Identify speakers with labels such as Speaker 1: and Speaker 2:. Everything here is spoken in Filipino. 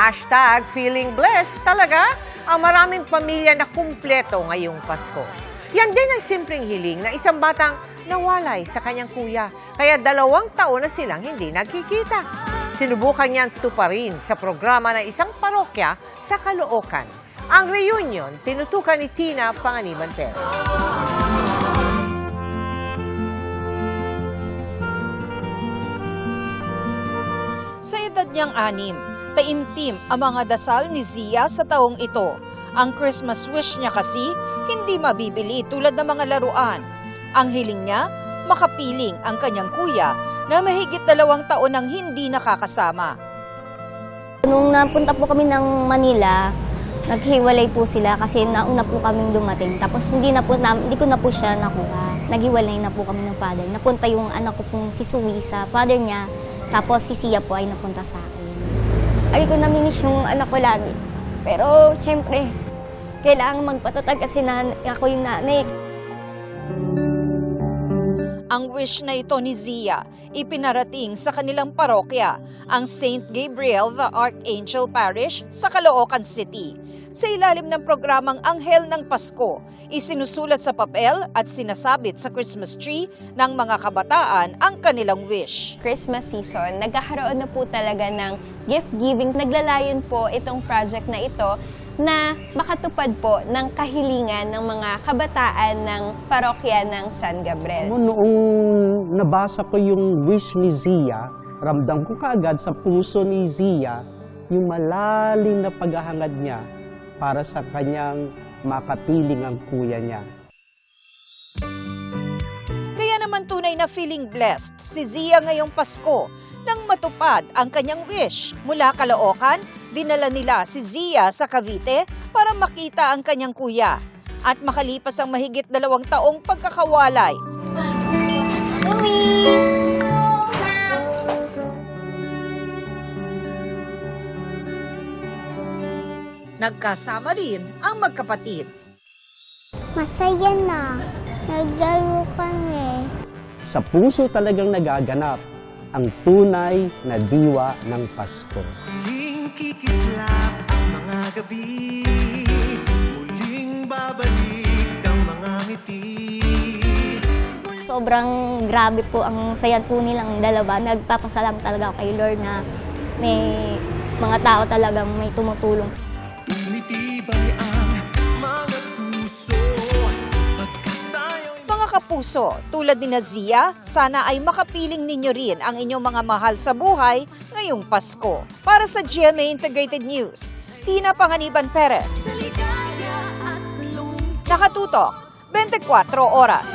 Speaker 1: Hashtag feeling blessed talaga ang maraming pamilya na kumpleto ngayong Pasko. Yan din ang simpleng hiling na isang batang nawalay sa kanyang kuya. Kaya dalawang taon na silang hindi nagkikita. Sinubukan niyang tuparin sa programa ng isang parokya sa Caloocan. Ang reunion, tinutukan ni Tina Panganiban Perez.
Speaker 2: Sa edad niyang anim, taimtim ang mga dasal ni Zia sa taong ito. Ang Christmas wish niya kasi hindi mabibili tulad ng mga laruan. Ang hiling niya, makapiling ang kanyang kuya na mahigit dalawang taon nang hindi nakakasama.
Speaker 3: Nung napunta po kami ng Manila, naghiwalay po sila kasi nauna po kaming dumating. Tapos hindi na po na, hindi ko na po siya nakuha. Naghiwalay na po kami ng father. Napunta yung anak ko pong si Sui sa father niya. Tapos si Sia po ay napunta sa akin. Ay ko namimiss yung anak ko lagi. Pero syempre, kailangan magpatatag kasi na, ako yung nanay.
Speaker 2: Ang wish na ito ni Zia ipinarating sa kanilang parokya, ang St. Gabriel the Archangel Parish sa Caloocan City. Sa ilalim ng programang Anghel ng Pasko, isinusulat sa papel at sinasabit sa Christmas tree ng mga kabataan ang kanilang wish.
Speaker 4: Christmas season, nagkakaroon na po talaga ng gift giving. Naglalayon po itong project na ito na makatupad po ng kahilingan ng mga kabataan ng parokya ng San Gabriel.
Speaker 5: Mo noong nabasa ko yung wish ni Zia, ramdam ko kaagad sa puso ni Zia yung malalim na paghahangad niya para sa kanyang makapiling ang kuya niya.
Speaker 2: Kaya naman tunay na feeling blessed si Zia ngayong Pasko nang matupad ang kanyang wish. Mula Caloocan, dinala nila si Zia sa Cavite para makita ang kanyang kuya. At makalipas ang mahigit dalawang taong pagkakawalay, nagkasama rin ang magkapatid.
Speaker 3: Masaya na. Naglaro kami.
Speaker 5: Sa puso talagang nagaganap ang tunay na diwa ng Pasko.
Speaker 6: Muling kikislap ang mga gabi. Muling babalik ang mga ngiti.
Speaker 3: Sobrang grabe po ang saya po nilang dalawa. Nagpapasalam talaga ako kay Lord na may mga tao talagang may tumutulong
Speaker 2: kapuso, tulad ni Nazia, sana ay makapiling ninyo rin ang inyong mga mahal sa buhay ngayong Pasko. Para sa GMA Integrated News, Tina Panganiban Perez. Nakatutok, 24 oras.